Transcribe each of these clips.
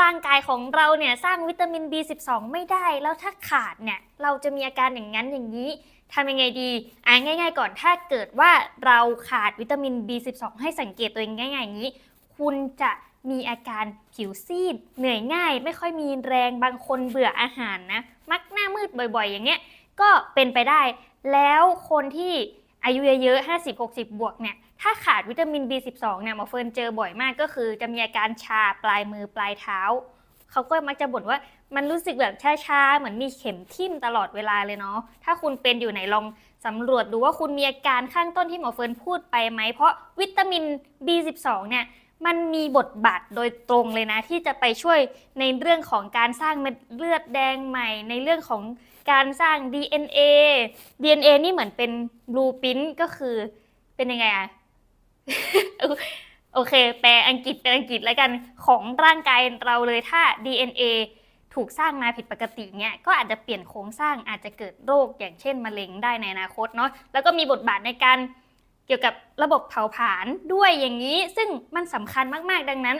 ร่างกายของเราเนี่ยสร้างวิตามิน B12 ไม่ได้ แล้วถ้าขาดเนี่ยเราจะมีอาการอย่างนั้นอย่างนี้ทำยังไงดีอะง่าย ๆ ก่อนถ้าเกิดว่าเราขาดวิตามิน B12 ให้สังเกตตัวเองง่ายๆอย่างนี้ คุณจะมีอาการผิวซีด เหนื่อยง่าย ไม่ค่อยมีแรงบางคนเบื่ออาหารนะ มักหน้ามืดบ่อยๆ อย่างเงี้ยก็เป็นไปได้ แล้วคนที่อายุเยอะๆ 50-60 บวกเนี่ย ถ้าขาดวิตามิน B12 เนี่ยหมอเฟิร์นเจอบ่อยมากก็คือ จะมีอาการชาปลายมือปลายเท้า เขาก็มักจะบ่นว่ามันรู้สึกแบบชาๆเหมือนมีเข็มทิ่มตลอดเวลาเลยเนาะถ้าคุณเป็นอยู่ไหนลองสำรวจดูว่าคุณมีอาการข้างต้นที่หมอเฟิร์นพูดไปไหม เพราะวิตามิน B12 เนี่ยมันมีบทบาทโดยตรงเลยนะ ที่จะไปช่วยในเรื่องของการสร้างเม็ดเลือดแดงใหม่ ในเรื่องของการสร้าง DNA DNA นี่เหมือนเป็นบลูพิ n นก็คือเป็นยังไงอะ โอเค แปลอังกฤษเป็นอังกฤษแล้วกันของร่างกายเราเลยถ้า DNA ถูกสร้างมาผิดปกติเนี่ยก็อาจจะเปลี่ยนโครงสร้างอาจจะเกิดโรคอย่างเช่นมะเร็งได้ในอนาคตเนาะแล้วก็มีบทบาทในการเกี่ยวกับระบบเผาผลาญด้วยอย่างนี้ ซึ่งมันสำคัญมากๆ ดังนั้น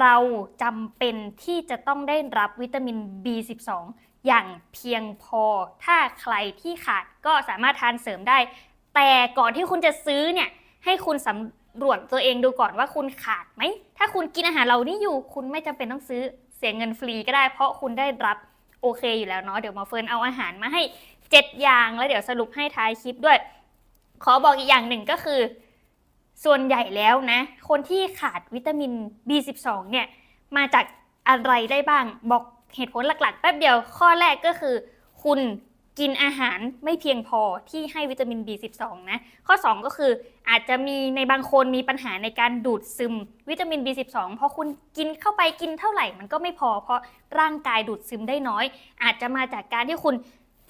เราจำเป็นที่จะต้องได้รับวิตามิน B12 อย่างเพียงพอ ถ้าใครที่ขาดก็สามารถทานเสริมได้ แต่ก่อนที่คุณจะซื้อเนี่ย ให้คุณสำรวจตัวเองดูก่อนว่าคุณขาดไหม ถ้าคุณกินอาหารเหล่านี้อยู่ คุณไม่จำเป็นต้องซื้อเสียเงินฟรีก็ได้ เพราะคุณได้รับโอเคอยู่แล้วเนาะ เดี๋ยวมาเฟิร์นเอาอาหารมาให้ 7 อย่างแล้วเดี๋ยวสรุปให้ท้ายคลิปด้วย ขอบอกอีกอย่างหนึ่งก็คือ ส่วนใหญ่แล้วนะ คนที่ขาดวิตามิน B12 เนี่ยมาจากอะไรได้บ้าง บอกเหตุผลหลักๆ แป๊บเดียว ข้อแรกก็คือ คุณ กินอาหารไม่เพียงพอที่ให้วิตามิน B12 นะ ข้อ 2 ก็คืออาจจะมีในบางคนมีปัญหาในการดูดซึมวิตามิน B12 เพราะคุณกินเข้าไปกินเท่าไหร่มันก็ไม่พอ เพราะร่างกายดูดซึมได้น้อย อาจจะมาจากการที่คุณ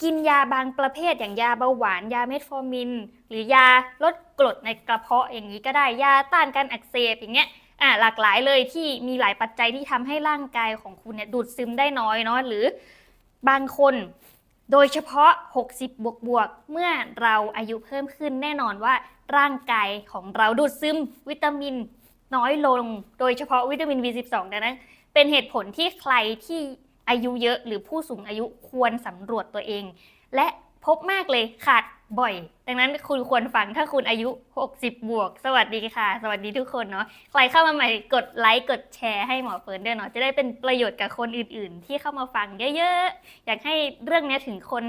กินยาบางประเภทอย่างยาเบาหวาน ยาเมทฟอร์มิน หรือยาลดกรดในกระเพาะอย่างนี้ก็ได้ยาต้านการอักเสบอย่างเงี้ยอะหลากหลายเลยที่มีหลายปัจจัยที่ทำให้ร่างกายของคุณเนี่ยดูดซึมได้น้อยเนาะหรือบางคน โดยเฉพาะ 60 บวกบวก เมื่อเราอายุเพิ่มขึ้นแน่นอนว่าร่างกายของเราดูดซึมวิตามินน้อยลง โดยเฉพาะวิตามิน B12 ดังนั้น เป็นเหตุผลที่ใครที่อายุเยอะหรือผู้สูงอายุควรสำรวจตัวเอง และพบมากเลยขาด บ่อย ดังนั้นคุณควรฟังถ้าคุณอายุ 60 บวก สวัสดีค่ะ สวัสดีทุกคนเนาะใครเข้ามาใหม่กดไลค์กดแชร์ให้หมอเฟิร์นด้วยเนาะจะได้เป็นประโยชน์กับคนอื่น ๆ ที่เข้ามาฟังเยอะๆ อยากให้เรื่องนี้ถึงคน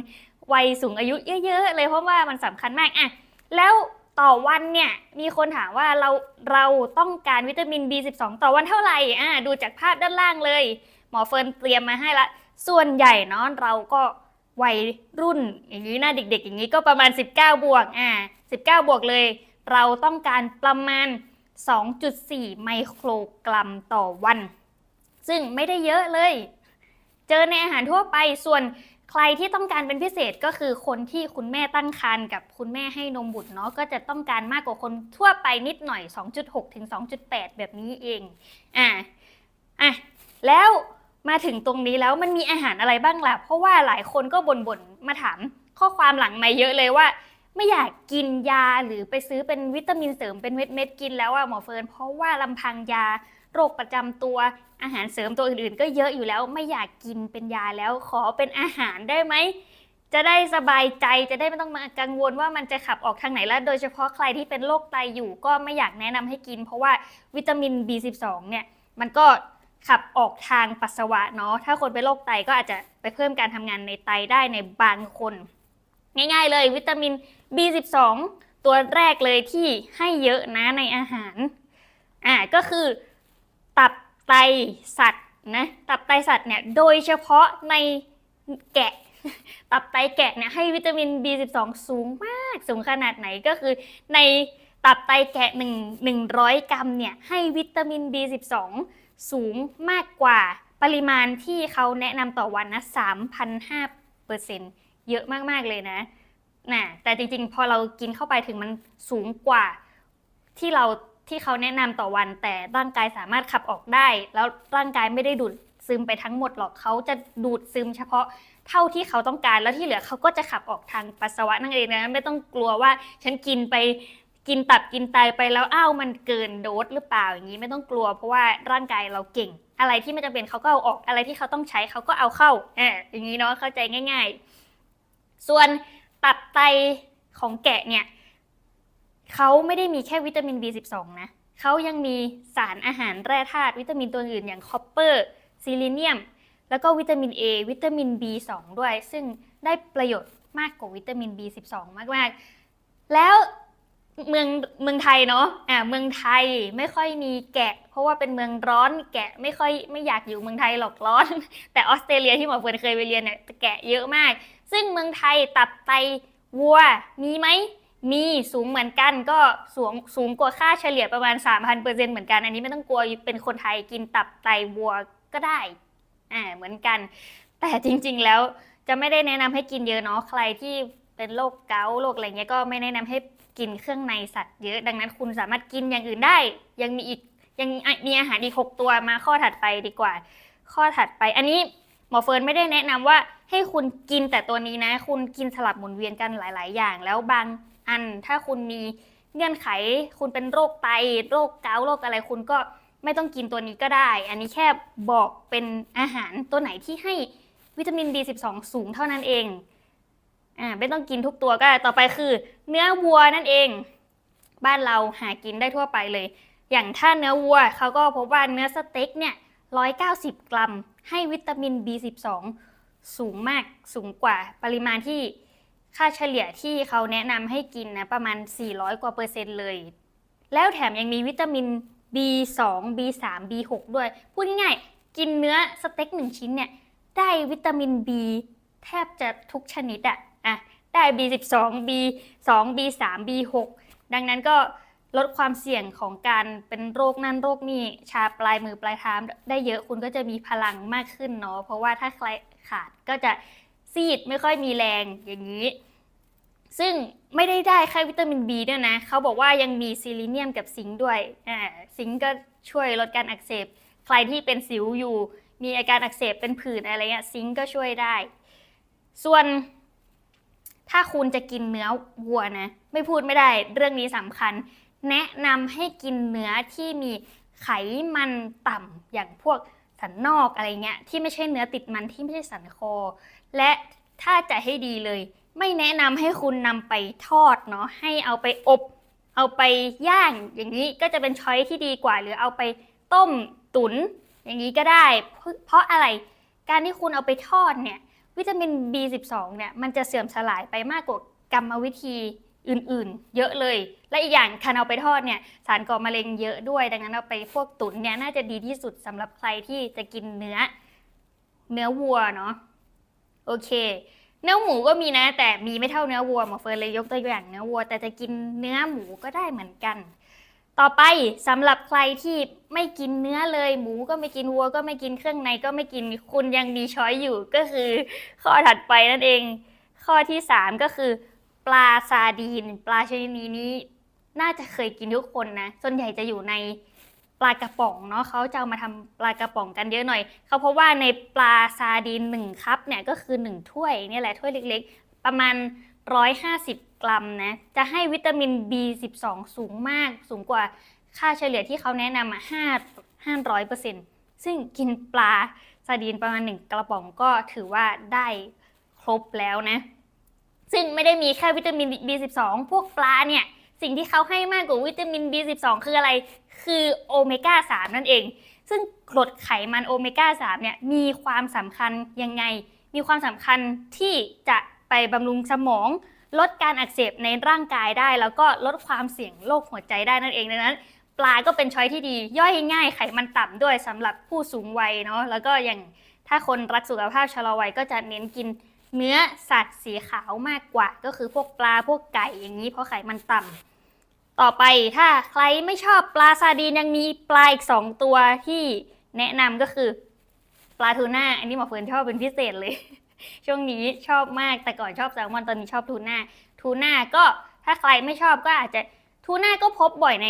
วัยสูงอายุเยอะ ๆ เลยเพราะว่ามันสำคัญมากอะแล้วต่อวันเนี่ยมีคนถามว่าเราเราต้องการวิตามิน B12 ต่อวันเท่าไหร่อะดูจากภาพด้านล่างเลย หมอเฟิร์นเตรียมมาให้ละ ส่วนใหญ่เนาะเราก็ วัยรุ่นอย่างนี้หนะเด็กๆ อย่างนี้ก็ประมาณ 19 บวกอ่า19 บวกเลย เราต้องการประมาณ 2.4 ไมโครกรัมต่อวัน ซึ่งไม่ได้เยอะเลย เจอในอาหารทั่วไปส่วนใครที่ต้องการเป็นพิเศษก็คือคนที่คุณแม่ตั้งครรภ์กับคุณแม่ให้นมบุตรเนาะก็จะต้องการมากกว่าคนทั่วไปนิดหน่อย 2.6 ถึง 2.8 แบบนี้เองอ่าอะแล้ว มาถึงตรงนี้แล้วมันมีอาหารอะไรบ้างล่ะ เพราะว่าหลายคนก็บ่นๆมาถามข้อความหลังมาเยอะเลยว่า ไม่อยากกินยาหรือไปซื้อเป็นวิตามินเสริมเป็นเม็ดเม็ดๆกินแล้วอะหมอเฟิร์นเพราะว่าลำพังยาโรคประจำตัวอาหารเสริมตัวอื่นๆ ก็เยอะอยู่แล้วไม่อยากกินเป็นยาแล้วขอเป็นอาหารได้ไหมจะได้สบายใจจะได้ไม่ต้องมากังวลว่ามันจะขับออกทางไหนแล้วโดยเฉพาะใครที่เป็นโรคไตอยู่ก็ไม่อยากแนะนำให้กิน เพราะว่าวิตามิน B12 เนี่ยมันก็ ขับออกทางปัสสาวะเนาะถ้าคนเป็นโรคไตก็อาจจะไปเพิ่มการทำงานในไตได้ในบางคน ง่ายๆเลยวิตามิน B12 ตัวแรกเลยที่ให้เยอะนะในอาหารอ่าก็คือตับไตสัตว์นะตับไตสัตว์เนี่ยโดยเฉพาะในแกะตับไตแกะเนี่ยให้วิตามิน B12 สูงมากสูงขนาดไหนก็คือในตับไตแกะ1 100 กรัมเนี่ยให้วิตามิน B12 สูงมากกว่าปริมาณที่เขาแนะนำต่อวันนะ3,500เปอร์เซ็นต์เยอะมาก ๆ เลยนะนะแต่จริง ๆ พอเรากินเข้าไปถึงมันสูงกว่าที่เราที่เขาแนะนำต่อวัน แต่ร่างกายสามารถขับออกได้ แล้วร่างกายไม่ได้ดูดซึมไปทั้งหมดหรอกเขาจะดูดซึมเฉพาะเท่าที่เขาต้องการแล้วที่เหลือเขาก็จะขับออกทางปัสสาวะนั่นเองนะไม่ต้องกลัวว่าฉันกินไป กินตับกินไตไปแล้วอ้าวมันเกินโดสหรือเปล่าอย่างนี้ไม่ต้องกลัว เพราะว่าร่างกายเราเก่ง อะไรที่ไม่จำเป็นเขาก็เอาออกอะไรที่เขาต้องใช้เขาก็เอาเข้าเอออย่างนี้เนาะเข้าใจง่าย ๆ ส่วนตับไตของแกะเนี่ยเขาไม่ได้มีแค่วิตามิน B12 นะเขายังมีสารอาหารแร่ธาตุวิตามินตัวอื่นอย่างคอปเปอร์ซิลิเนียม แล้วก็วิตามิน A วิตามิน B2 ด้วย ซึ่งได้ประโยชน์มากกว่าวิตามิน B12 มากๆ แล้ว เมืองเมืองไทยเนาะอ่าเมืองไทยไม่ค่อยมีแกะ เพราะว่าเป็นเมืองร้อนแกะไม่ค่อยไม่อยากอยู่เมืองไทยหรอกร้อน แต่ออสเตรเลียที่หมอเฟิร์นเคยไปเรียนเนี่ยแกะเยอะมาก ซึ่งเมืองไทยตับไตวัวมีไหมมีสูงเหมือนกันก็สูงสูงกว่าค่าเฉลี่ยประมาณ 3,000%เหมือนกัน อันนี้ไม่ต้องกลัวเป็นคนไทยกินตับไตวัวก็ได้อ่าเหมือนกัน แต่จริง ๆ แล้วจะไม่ได้แนะนำให้กินเยอะเนาะใครที่เป็นโรคเกาต์โรคอะไรเงี้ยก็ไม่แนะนำให้ กินเครื่องในสัตว์เยอะ ดังนั้นคุณสามารถกินอย่างอื่นได้ ยังมีอีกยังมีอาหารอีกหกตัวมาข้อถัดไปดีกว่า ข้อถัดไป อันนี้หมอเฟิร์นไม่ได้แนะนำว่าให้คุณกินแต่ตัวนี้นะ คุณกินสลับหมุนเวียนกันหลาย ๆ อย่าง แล้วบางอันถ้าคุณมีเงื่อนไข คุณเป็นโรคไตโรคเกาต์โรคอะไรคุณก็ไม่ต้องกินตัวนี้ก็ได้ อันนี้แค่บอกเป็นอาหารตัวไหนที่ให้วิตามิน B12 สูงเท่านั้นเองอ่าไม่ต้องกินทุกตัวก็ต่อไปคือ เนื้อวัวนั่นเอง บ้านเราหากินได้ทั่วไปเลย อย่างถ้าเนื้อวัวเขาก็พบว่าเนื้อสเต็กเนี่ย190 กรัม ให้วิตามิน B12 สูงมากสูงกว่าปริมาณที่ค่าเฉลี่ยที่เขาแนะนำให้กินนะประมาณ 400 กว่าเปอร์เซ็นต์เลย แล้วแถมยังมีวิตามิน B2 B3 B6 ด้วย พูดง่ายๆกินเนื้อสเต็กหนึ่งชิ้นเนี่ย ได้วิตามิน B แทบจะทุกชนิดอะอะ ได้ B12 B2 B3 B6 ดังนั้นก็ลดความเสี่ยงของการเป็นโรคนั่นโรคนี่ชาปลายมือปลายเท้าได้เยอะคุณก็จะมีพลังมากขึ้นเนาะเพราะว่าถ้าใครขาดก็จะซีดไม่ค่อยมีแรงอย่างนี้ ซึ่งไม่ได้ได้แค่วิตามิน B ด้วยนะเขาบอกว่ายังมีซิลิเนียมกับซิงค์ด้วยอ่าซิงค์ก็ช่วยลดการอักเสบ ใครที่เป็นสิวอยู่ มีอาการอักเสบเป็นผื่นอะไรเงี้ยซิงค์ก็ช่วยได้ ส่วน ถ้าคุณจะกินเนื้อวัวนะ ไม่พูดไม่ได้เรื่องนี้สำคัญ แนะนำให้กินเนื้อที่มีไขมันต่ำอย่างพวกสันนอกอะไรเงี้ยที่ไม่ใช่เนื้อติดมันที่ไม่ใช่สันคอ และถ้าจะให้ดีเลย ไม่แนะนำให้คุณนำไปทอดเนาะให้เอาไปอบ เอาไปย่างอย่างนี้ก็จะเป็นช้อยที่ดีกว่า หรือเอาไปต้มตุนอย่างนี้ก็ได้ เพราะอะไรการที่คุณเอาไปทอดเนี่ย วิตามิน B12 เนี่ยมันจะเสื่อมสลายไปมากกว่ากรรมวิธีอื่นๆ เยอะเลย และอีกอย่างการเอาไปทอดเนี่ยสารก่อมะเร็งเยอะด้วย ดังนั้นเอาไปพวกตุ๋นเนี่ยน่าจะดีที่สุดสำหรับใครที่จะกินเนื้อ เนื้อวัวเนาะโอเค เนื้อหมูก็มีนะ แต่มีไม่เท่าเนื้อวัวหมอเฟิร์นเลยยกตัวอย่างเนื้อวัวแต่จะกินเนื้อหมูก็ได้เหมือนกัน ต่อไปสำหรับใครที่ไม่กินเนื้อเลย หมูก็ไม่กินวัวก็ไม่กินเครื่องในก็ไม่กินคุณยังมีช้อยอยู่ก็คือ ข้อถัดไปนั่นเอง ข้อที่ 3 ก็คือปลาซาดีน ปลาชนิดนี้นี้ น่าจะเคยกินทุกคนนะส่วนใหญ่จะอยู่ในปลากระป๋องเนาะเขาจะเอามาทำปลากระป๋องกันเยอะหน่อยเขาเพราะว่าในปลาซาดีนหนึ่งคัพเนี่ยก็คือ 1 ถ้วยนี่แหละถ้วยเล็ก ๆ ประมาณ 150 กรัมนะจะให้วิตามิน B12 สูงมาก สูงกว่าค่าเฉลี่ยที่เขาแนะนำอะ5 500เปอร์เซ็นต์ซึ่งกินปลาซาดีนประมาณ 1 กระป๋องก็ถือว่าได้ครบแล้วนะ ซึ่งไม่ได้มีแค่วิตามิน B12 พวกปลาเนี่ย สิ่งที่เขาให้มากกว่าวิตามิน B12 คืออะไร คือโอเมก้า 3 นั่นเอง ซึ่งกรดไขมันโอเมก้า 3 เนี่ย มีความสำคัญยังไง มีความสำคัญที่จะไปบำรุงสมอง ลดการอักเสบในร่างกายได้ แล้วก็ลดความเสี่ยงโรคหัวใจได้นั่นเองดังนั้น ปลาก็เป็นช้อยที่ดี ย่อยง่ายไขมันต่ำด้วยสำหรับผู้สูงวัยเนาะแล้วก็อย่างถ้าคนรักสุขภาพชะลอวัยก็จะเน้นกินเนื้อสัตว์สีขาวมากกว่า ก็คือพวกปลาพวกไก่อย่างนี้เพราะไขมันต่ำต่อไปถ้าใครไม่ชอบปลาซาดีนยังมีปลาอีกสองตัวที่แนะนำก็คือปลาทูน่าอันนี้หมอเฟิร์นชอบเป็นพิเศษเลย ช่วงนี้ชอบมากแต่ก่อนชอบแซลมอนตอนนี้ชอบทูน่าทูน่าก็ถ้าใครไม่ชอบก็อาจจะทูน่าก็พบบ่อยใน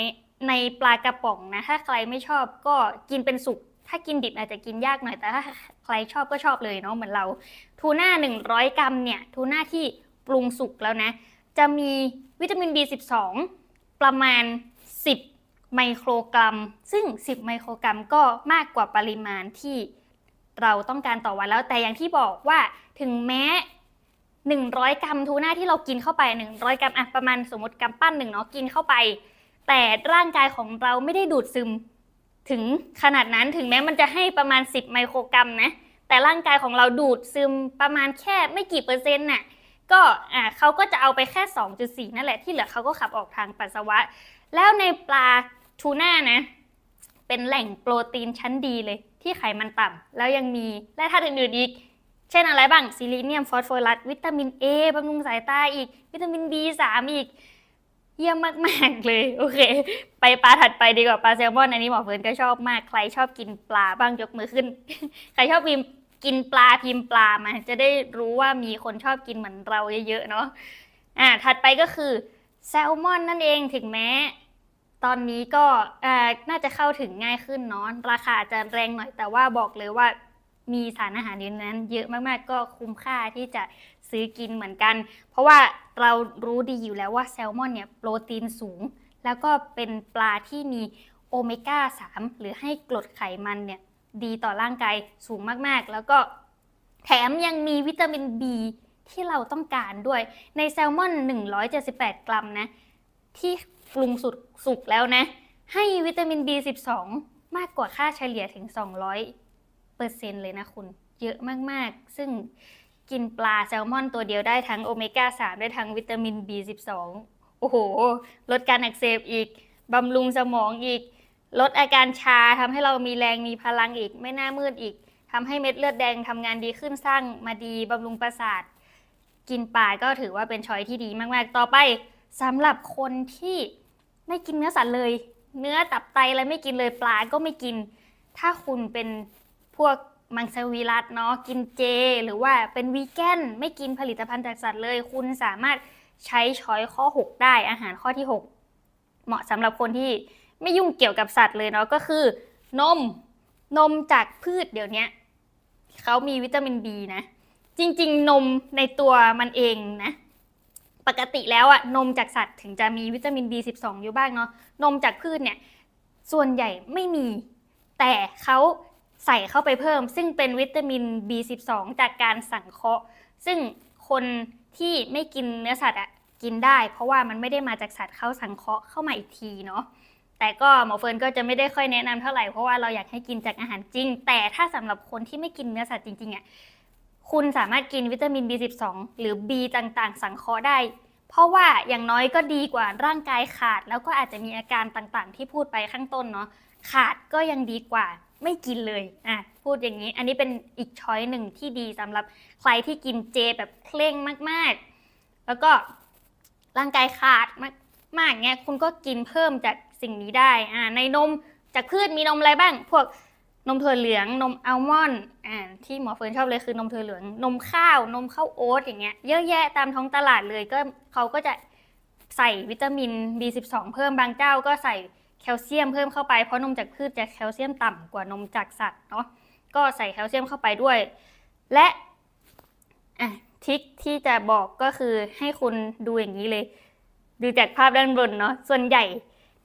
ในปลากระป๋องนะ ถ้าใครไม่ชอบก็กินเป็นสุก ถ้ากินดิบอาจจะกินยากหน่อย แต่ถ้าใครชอบก็ชอบเลยเนาะเหมือนเรา ทูน่า 100 กรัมเนี่ย ทูน่าที่ปรุงสุกแล้วนะ จะมีวิตามิน B12 ประมาณ 10 ไมโครกรัม ซึ่ง 10 ไมโครกรัมก็มากกว่าปริมาณที่ เราต้องการต่อวันแล้ว แต่อย่างที่บอกว่าถึงแม้ 100 กรัมทูน่าที่เรากินเข้าไป 100 กรัมอะประมาณสมมติกรัมปั้นหนึ่งเนาะกินเข้าไป แต่ร่างกายของเราไม่ได้ดูดซึม ถึงขนาดนั้นถึงแม้มันจะให้ประมาณ 10 ไมโครกรัมนะแต่ร่างกายของเราดูดซึมประมาณแค่ไม่กี่เปอร์เซ็นต์น่ะก็อ่าเขาก็จะเอาไปแค่ 2.4 นั่นแหละที่เหลือเขาก็ขับออกทางปัสสาวะ แล้วในปลาทูน่านะ เป็นแหล่งโปรตีนชั้นดีเลย ที่ไขมันต่ำแล้วยังมีแร่ธาตุอื่นๆอีก เช่นอะไรบ้างซิลิเนียมฟอสฟอรัสวิตามิน A บำรุงสายตาอีก วิตามิน B3 อีก เยี่ยมมากๆเลยโอเค ไปปลาถัดไปดีกว่าปลาแซลมอนอันนี้หมอเฟิร์นก็ชอบมากใครชอบกินปลาบ้างยกมือขึ้น ใครชอบพิมกินปลาพิมพ์ปลามา จะได้รู้ว่ามีคนชอบกินเหมือนเราเยอะๆเนาะอ่าถัดไปก็คือแซลมอนนั่นเองถึงแม้ ตอนนี้ก็น่าจะเข้าถึงง่ายขึ้นเนาะราคาอาจจะแรงหน่อยแต่ว่าบอกเลยว่ามีสารอาหารอยู่ในนั้น เยอะมากๆก็คุ้มค่าที่จะซื้อกินเหมือนกัน เพราะว่าเรารู้ดีอยู่แล้วว่าแซลมอนเนี่ยโปรตีนสูง แล้วก็เป็นปลาที่มีโอเมก้า 3 หรือให้กรดไขมันเนี่ยดีต่อร่างกายสูงมากๆ แล้วก็แถมยังมีวิตามิน B ที่เราต้องการด้วยในแซลมอน 178 กรัมนะที่ ปรุงสุกสุกแล้วนะ ให้วิตามิน B12 มากกว่าค่าเฉลี่ยถึง 200เปอร์เซ็นต์เลยนะคุณ เยอะมากๆ ซึ่งกินปลาแซลมอนตัวเดียวได้ทั้งโอเมก้า 3 ได้ทั้งวิตามิน B12 โอ้โห ลดการอักเสบอีก บำรุงสมองอีก ลดอาการชาทำให้เรามีแรงมีพลังอีก ไม่น่ามืดอีกทำให้เม็ดเลือดแดงทำงานดีขึ้นสร้างมาดีบำรุงประสาท กินปลาก็ถือว่าเป็นช้อยที่ดีมาก ๆ ต่อไป สำหรับคนที่ไม่กินเนื้อสัตว์เลย เนื้อตับไตอะไรไม่กินเลยปลาก็ไม่กิน ถ้าคุณเป็นพวกมังสวิรัตเนาะกินเจ หรือว่าเป็นวีแกนไม่กินผลิตภัณฑ์จากสัตว์เลย คุณสามารถใช้ช้อยข้อ 6 ได้อาหารข้อที่ 6 เหมาะสำหรับคนที่ไม่ยุ่งเกี่ยวกับสัตว์เลยเนาะก็คือนมนมจากพืชเดี๋ยวนี้เขามีวิตามิน B นะ จริง ๆ นมในตัวมันเองนะ ปกติแล้วอะนมจากสัตว์ถึงจะมีวิตามิน B12 อยู่บ้างเนาะนมจากพืชเนี่ยส่วนใหญ่ไม่มี แต่เขาใส่เข้าไปเพิ่ม ซึ่งเป็นวิตามิน B12 จากการสังเคราะห์ ซึ่งคนที่ไม่กินเนื้อสัตว์อะกินได้ เพราะว่ามันไม่ได้มาจากสัตว์เขาสังเคราะห์เข้ามาอีกทีเนาะแต่ก็หมอเฟิร์นก็จะไม่ได้ค่อยแนะนำเท่าไหร่เพราะว่าเราอยากให้กินจากอาหารจริง แต่ถ้าสำหรับคนที่ไม่กินเนื้อสัตว์จริงๆอะ คุณสามารถกินวิตามิน B12 หรือ B ต่างๆ สังเคราะห์ได้ เพราะว่าอย่างน้อยก็ดีกว่าร่างกายขาด แล้วก็อาจจะมีอาการต่างๆ ที่พูดไปข้างต้นเนาะขาดก็ยังดีกว่าไม่กินเลยอะพูดอย่างนี้ อันนี้เป็นอีกช้อยหนึ่งที่ดีสำหรับใครที่กินเจแบบเคร่งมากๆ แล้วก็ร่างกายขาดมากๆเงี้ยคุณก็กินเพิ่มจากสิ่งนี้ได้อ่าในนมจากพืชมีนมอะไรบ้าง พวก นมถั่วเหลือง นมอัลมอนด์อ่าที่หมอเฟิร์นชอบเลยคือนมถั่วเหลือง นมข้าว นมข้าวโอ๊ตอย่างเงี้ย เยอะแยะตามท้องตลาดเลยก็เขาก็จะใส่วิตามิน B12 เพิ่มบางเจ้าก็ใส่แคลเซียมเพิ่มเข้าไปเพราะนมจากพืชจะแคลเซียมต่ำกว่านมจากสัตว์เนาะก็ใส่แคลเซียมเข้าไปด้วย และอะทริคที่จะบอกก็คือให้คุณดูอย่างนี้เลย ดูจากภาพด้านบนเนาะส่วนใหญ่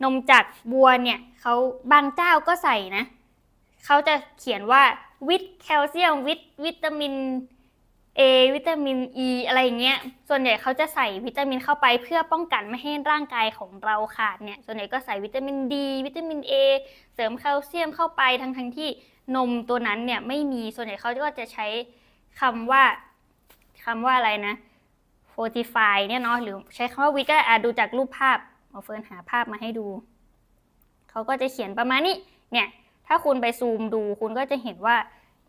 นมจากบัวเนี่ยเขาบางเจ้าก็ใส่นะ เขาจะเขียนว่าวิตแคลเซียมวิตวิตามิน A วิตามิน E อะไรเงี้ย ส่วนใหญ่เขาจะใส่วิตามินเข้าไปเพื่อป้องกันไม่ให้ร่างกายของเราขาดเนี่ย ส่วนใหญ่ก็ใส่วิตามิน D วิตามิน A เสริมแคลเซียมเข้าไปทั้งทั้งที่นมตัวนั้นเนี่ยไม่มี ส่วนใหญ่เขาก็จะใช้คำว่าคำว่าอะไรนะ fortify เนี่ยเนาะ หรือใช้คำว่าวิก็อะดูจากรูปภาพหมอเฟิร์นหาภาพมาให้ดู เขาก็จะเขียนประมาณนี้ เนี่ย ถ้าคุณไปซูมดูคุณก็จะเห็นว่า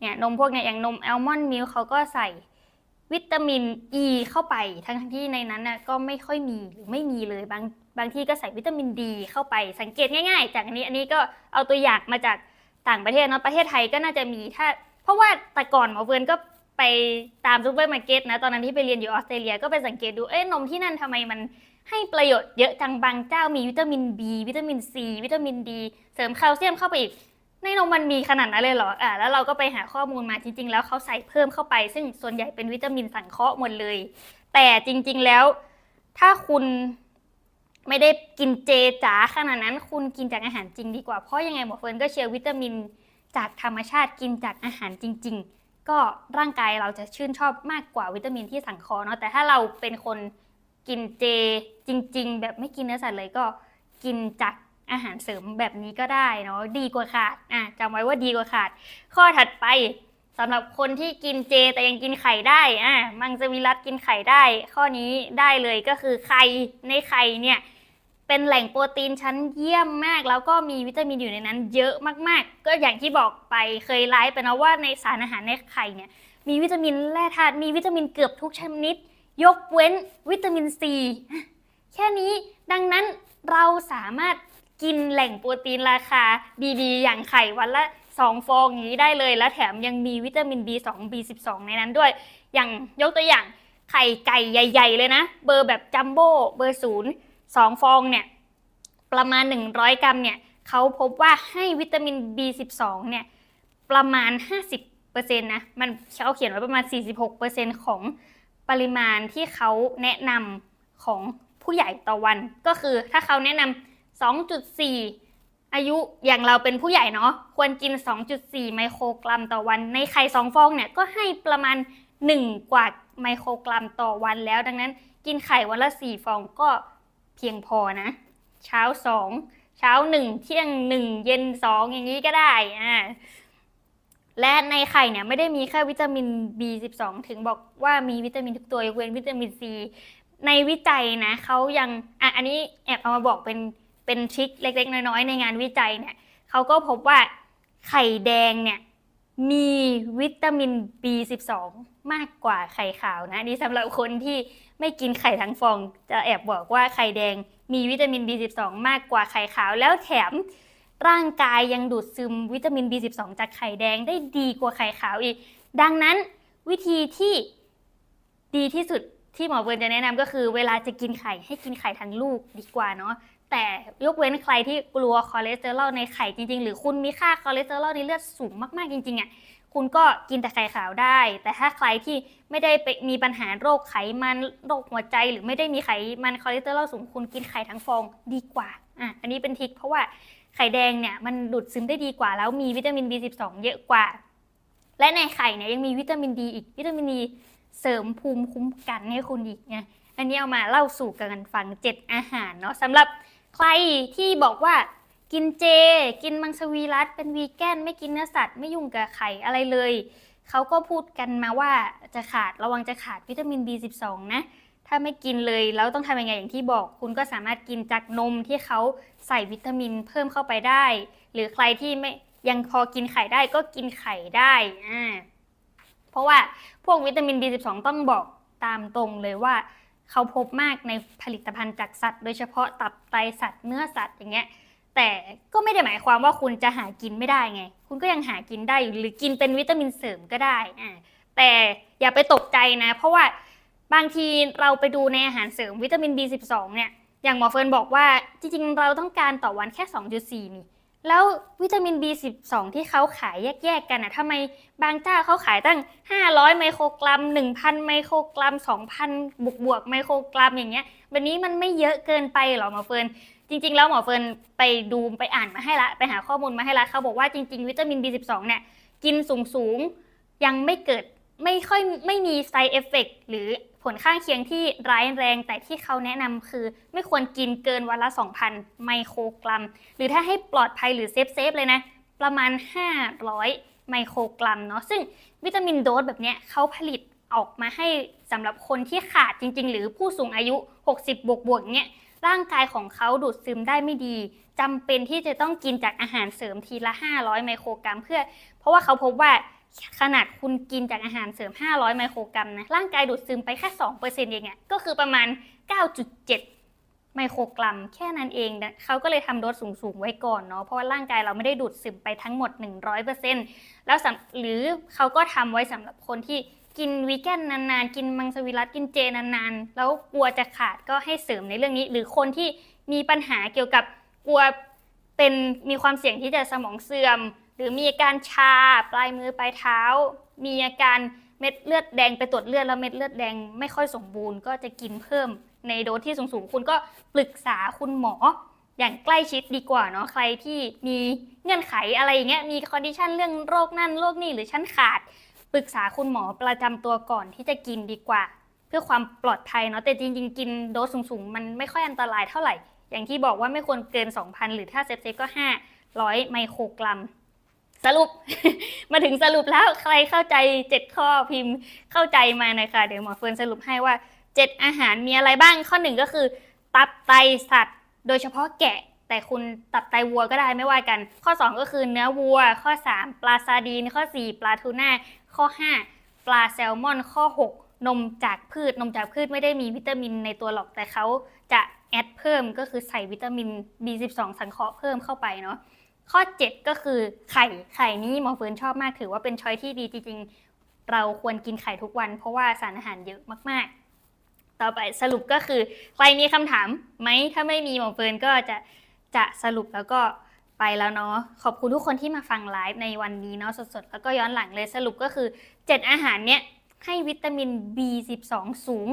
เนี่ยนมพวกเนี่ยอย่างนมแอลมอนด์มิลเขาก็ใส่วิตามินอ e ีเข้าไป ทั้งที่ในนั้นน่ะก็ไม่ค่อยมีหรือไม่มีเลยบางบางที่ก็ใส่วิตามินดีเข้าไป สังเกตง่าย ๆ จากอันนี้อันนี้ก็เอาตัวอย่างมาจากต่างประเทศเนาะประเทศไทยก็น่าจะมีถ้า เพราะว่าแต่ก่อนหมอเฟิร์นก็ไปตามซูเปอร์มาร์เก็ตนะตอนนั้นที่ไปเรียนอยู่ออสเตรเลียก็ไปสังเกตดูเอ๊ะนมที่นั่นทำไมมันให้ประโยชน์เยอะจังบางเจ้ามีวิตามิน B วิตามิน C วิตามิน D เสริมแคลเซียมเข้าไปอีก ในนมมันมีขนาดนั้นเลยเหรออ่าแล้วเราก็ไปหาข้อมูลมาจริง ๆ แล้วเขาใส่เพิ่มเข้าไป ซึ่งส่วนใหญ่เป็นวิตามินสังเคราะห์หมดเลย แต่จริง ๆ แล้ว ถ้าคุณไม่ได้กินเจจ๋าขนาดนั้นคุณกินจากอาหารจริงดีกว่า เพราะยังไงหมอเฟิร์นก็เชียร์วิตามินจากธรรมชาติกินจากอาหารจริง ๆ ก็ร่างกายเราจะชื่นชอบมากกว่าวิตามินที่สังเคราะห์เนาะแต่ถ้าเราเป็นคนกินเจจริง ๆ แบบไม่กินเนื้อสัตว์เลยก็กินจาก อาหารเสริมแบบนี้ก็ได้เนาะดีกว่าขาดอะจำไว้ว่าดีกว่าขาด ข้อถัดไปสำหรับคนที่กินเจแต่ยังกินไข่ได้อะมังสวิรัตกินไข่ได้ ข้อนี้ได้เลยก็คือไข่ในไข่เนี่ยเป็นแหล่งโปรตีนชั้นเยี่ยมมาก แล้วก็มีวิตามินอยู่ในนั้น เยอะมากๆ ก็อย่างที่บอกไปเคยไลฟ์ไปนะว่าในสารอาหารในไข่เนี่ยมีวิตามินแร่ธาตุมีวิตามินเกือบทุกชนิด ยกเว้นวิตามินซีแค่นี้ดังนั้นเราสามารถ กินแหล่งโปรตีนราคาดีๆ อย่างไข่วันละ 2 ฟองอย่างนี้ได้เลย และแถมยังมีวิตามิน B2 B12 ในนั้นด้วย อย่างยกตัวอย่างไข่ไก่ใหญ่ ๆ เลยนะ เบอร์แบบจัมโบ้เบอร์ศูนย์สองฟองเนี่ยประมาณ 100 กรัมเนี่ยเขาพบว่าให้วิตามิน B12 เนี่ยประมาณ 50%นะมันเขาเขียนไว้ประมาณ 46%ของปริมาณที่เขาแนะนำของผู้ใหญ่ต่อวัน ก็คือถ้าเขาแนะนำ 2.4 อายุอย่างเราเป็นผู้ใหญ่เนาะควรกิน 2.4 ไมโครกรัมต่อวัน ในไข่2ฟองเนี่ยก็ให้ประมาณ 1 กว่าไมโครกรัมต่อวันแล้ว ดังนั้นกินไข่วันละ 4 ฟองก็เพียงพอนะ เช้า 2 เช้า 1 เที่ยง 1 เย็น 2 อย่างนี้ก็ได้อ่าและในไข่เนี่ยไม่ได้มีแค่วิตามิน B12 ถึงบอกว่ามีวิตามินทุกตัวยกเว้นวิตามิน C ในวิจัยนะเขายังอะอันนี้แอบเอามาบอกเป็น เป็นทริคเล็ก ๆ น้อย ๆ ในงานวิจัยเนี่ยเขาก็พบว่าไข่แดงเนี่ยมีวิตามิน B12 มากกว่าไข่ขาวนะนนี่สำหรับคนที่ไม่กินไข่ทั้งฟองจะแอบบอกว่าไข่แดงมีวิตามิน B12 มากกว่าไข่ขาว แล้วแถมร่างกายยังดูดซึมวิตามิน B12 จากไข่แดงได้ดีกว่าไข่ขาวอีก ดังนั้นวิธีที่ดีที่สุดที่หมอเบิร์นจะแนะนำก็คือ เวลาจะกินไข่ให้กินไข่ทั้งลูกดีกว่าเนาะ แต่ยกเว้นใครที่กลัวคอเลสเตอรอลในไข่จริง ๆ หรือคุณมีค่าคอเลสเตอรอลในเลือดสูงมากๆจริงๆอะคุณก็กินแต่ไข่ขาวได้ แต่ถ้าใครที่ไม่ได้ไปมีปัญหาโรคไขมันโรคหัวใจ หรือไม่ได้มีไขมันคอเลสเตอรอลสูงคุณกินไข่ทั้งฟองดีกว่าอะอันนี้เป็นทิคเพราะว่าไข่แดงเนี่ยมันดูดซึมได้ดีกว่า แล้วมีวิตามิน B12 เยอะกว่า และในไข่เนี่ยยังมีวิตามินดีอีกวิตามินดีเสริมภูมิคุ้มกันให้คุณอีกไงอันนี้เอามาเล่าสู่กันฟังเจ็ดอาหารเนาะสำหรับ ใครที่บอกว่ากินเจ กินมังสวิรัตเป็นวีแกนไม่กินเนื้อสัตว์ไม่ยุ่งกับไข่อะไรเลย เขาก็พูดกันมาว่าจะขาดระวังจะขาดวิตามิน B12 นะ ถ้าไม่กินเลยแล้วต้องทำยังไงอย่างที่บอก คุณก็สามารถกินจากนมที่เขาใส่วิตามินเพิ่มเข้าไปได้ หรือใครที่ไม่ยังพอกินไข่ได้ก็กินไข่ได้อ่าเพราะว่าพวกวิตามิน B12 ต้องบอกตามตรงเลยว่า เขาพบมากในผลิตภัณฑ์จากสัตว์ โดยเฉพาะตับไตสัตว์เนื้อสัตว์อย่างเงี้ยแต่ก็ไม่ได้หมายความว่าคุณจะหากินไม่ได้ไง คุณก็ยังหากินได้อยู่หรือกินเป็นวิตามินเสริมก็ได้อ่าแต่อย่าไปตกใจนะ เพราะว่าบางทีเราไปดูในอาหารเสริมวิตามิน B12 เนี่ยอย่างหมอเฟิร์นบอกว่าจริงๆ เราต้องการต่อวันแค่ 2.4นี่ แล้ววิตามิน B12 ที่เขาขายแยกๆกันนะทำไมบางเจ้าเขาขายตั้ง 500 ไมโครกรัม 1,000 ไมโครกรัม 2,000 บวกบวกไมโครกรัมอย่างเงี้ยแบบนี้มันไม่เยอะเกินไปหรอหมอเฟิร์นจริง ๆ แล้วหมอเฟิร์นไปดูไปอ่านมาให้ละ ไปหาข้อมูลมาให้ละเขาบอกว่าจริง ๆ วิตามิน B12 เนี่ยกินสูงๆยังไม่เกิดไม่ค่อยไม่มี side effect หรือ ผลข้างเคียงที่ร้ายแรง แต่ที่เขาแนะนำคือ ไม่ควรกินเกินวันละ 2,000 ไมโครกรัม หรือถ้าให้ปลอดภัยหรือเซฟเซฟเลยนะ ประมาณ 500 ไมโครกรัมเนาะซึ่งวิตามินโดสแบบเนี้ยเขาผลิตออกมาให้สำหรับคนที่ขาดจริง ๆ หรือผู้สูงอายุ 60 บวกบวกเนี้ยร่างกายของเขาดูดซึมได้ไม่ดีจำเป็นที่จะต้องกินจากอาหารเสริมทีละ 500 ไมโครกรัม เพื่อ เพราะว่าเขาพบว่า ขนาดคุณกินจากอาหารเสริม 500 ไมโครกรัมนะร่างกายดูดซึมไปแค่2%เองอะก็คือประมาณ 9.7 ไมโครกรัม แค่นั้นเองนะเขาก็เลยทำโดสสูงๆไว้ก่อนเนาะเพราะว่าร่างกายเราไม่ได้ดูดซึมไปทั้งหมด 100%แล้วหรือเขาก็ทำไว้สำหรับคนที่กินวีแกนนานๆ กินมังสวิรัตกินเจนานๆ แล้วกลัวจะขาดก็ให้เสริมในเรื่องนี้ หรือคนที่มีปัญหาเกี่ยวกับกลัวเป็นมีความเสี่ยงที่จะสมองเสื่อม หรือมีอาการชาปลายมือปลายเท้า มีอาการเม็ดเลือดแดงไปตรวจเลือดแล้วเม็ดเลือดแดงไม่ค่อยสมบูรณ์ ก็จะกินเพิ่มในโดสที่สูงๆคุณก็ปรึกษาคุณหมอ อย่างใกล้ชิดดีกว่าเนาะใครที่มีเงื่อนไขอะไรอย่างเงี้ยมีคอนดิชันเรื่องโรคนั่นโรคนี่หรือชั้นขาดปรึกษาคุณหมอประจำตัวก่อนที่จะกินดีกว่า เพื่อความปลอดภัยเนาะแต่จริงๆกินโดสสูงๆ มันไม่ค่อยอันตรายเท่าไหร่ อย่างที่บอกว่าไม่ควรเกิน 2,000 หรือถ้าเซฟเซฟก็ 500 ไมโครกรัม สรุป มาถึงสรุปแล้วใครเข้าใจ7ข้อพิมพ์เข้าใจมาหน่อยค่ะเดี๋ยวหมอเฟิร์นสรุปให้ว่า7อาหารมีอะไรบ้างข้อหนึ่งก็คือ ตับไตสัตว์ โดยเฉพาะแกะ แต่คุณตับไตวัวก็ได้ไม่ว่ากัน ข้อ 2 ก็คือเนื้อวัว ข้อ 3 ปลาซาดีน ข้อ 4 ปลาทูน่าข้อ 5 ปลาแซลมอน ข้อ 6 นมจากพืชนมจากพืชไม่ได้มีวิตามินในตัวหรอกแต่เขาจะแอดเพิ่มก็คือใส่วิตามิน B12 สังเคราะห์เพิ่มเข้าไปเนาะ ข้อ 7 ก็คือไข่ไข่นี้หมอเฟิร์นชอบมากถือว่าเป็นช้อยที่ดีจริงๆ เราควรกินไข่ทุกวัน เพราะว่าสารอาหารเยอะมากๆ ต่อไปสรุปก็คือใครมีคำถามไหมถ้าไม่มีหมอเฟิร์นก็จะจะสรุปแล้วก็ไปแล้วเนาะขอบคุณทุกคนที่มาฟังไลฟ์ในวันนี้เนาะสดๆ แล้วก็ย้อนหลังเลยสรุปก็คือ 7 อาหารเนี้ยให้วิตามิน B12 สูง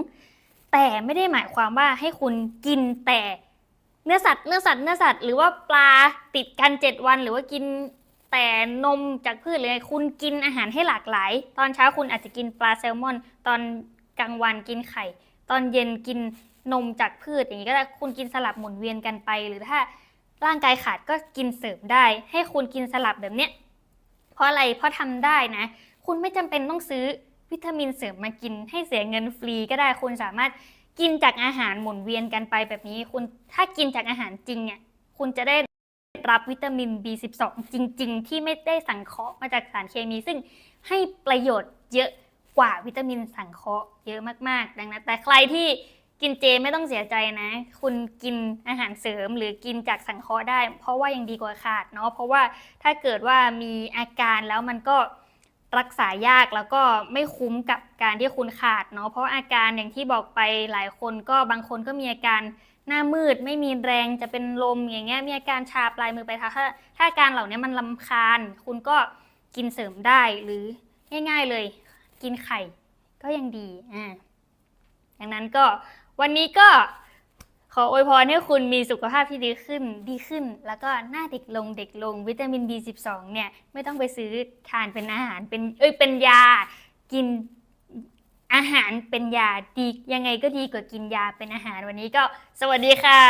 แต่ไม่ได้หมายความว่าให้คุณกินแต่ เนื้อสัตว์เนื้อสัตว์เนื้อสัตว์หรือว่าปลาติดกัน7วัน หรือว่ากินแต่นมจากพืชเลยคุณกินอาหารให้หลากหลาย ตอนเช้าคุณอาจจะกินปลาแซลมอน ตอนกลางวันกินไข่ ตอนเย็นกินนมจากพืชอย่างนี้ก็ได้คุณกินสลับหมุนเวียนกันไป หรือถ้าร่างกายขาดก็กินเสริมได้ ให้คุณกินสลับแบบเนี้ยเพราะอะไรเพราะทำได้นะ คุณไม่จำเป็นต้องซื้อวิตามินเสริมมากินให้เสียเงินฟรีก็ได้คุณสามารถ กินจากอาหารหมุนเวียนกันไปแบบนี้ คุณถ้ากินจากอาหารจริงเนี่ย คุณจะได้รับวิตามิน B12 จริง ๆ ที่ไม่ได้สังเคราะห์มาจากสารเคมี ซึ่งให้ประโยชน์เยอะกว่าวิตามินสังเคราะห์เยอะมากๆ ดังนั้น แต่ใครที่กินเจไม่ต้องเสียใจนะ คุณกินอาหารเสริมหรือกินจากสังเคราะห์ได้ เพราะว่ายังดีกว่าขาดเนาะเพราะว่าถ้าเกิดว่ามีอาการแล้วมันก็ รักษายากแล้วก็ไม่คุ้มกับการที่คุณขาดเนาะเพราะอาการอย่างที่บอกไปหลายคนก็บางคนก็มีอาการหน้ามืดไม่มีแรงจะเป็นลมอย่างเงี้ยมีอาการชาปลายมือไปถ้าถ้าอาการเหล่านี้มันลำคาญ คุณก็กินเสริมได้หรือง่ายๆเลย กินไข่ก็ยังดีอ่าดังนั้นก็วันนี้ก็ ขออวยพรให้คุณมีสุขภาพที่ดีขึ้นดีขึ้น แล้วก็หน้าเด็กลงเด็กลงวิตามิน B12 เนี่ยไม่ต้องไปซื้อทานเป็นอาหารเป็นเอ้ยเป็นยากินอาหารเป็นยาดียังไงก็ดีกว่ากินยาเป็นอาหารวันนี้ก็สวัสดีค่ะ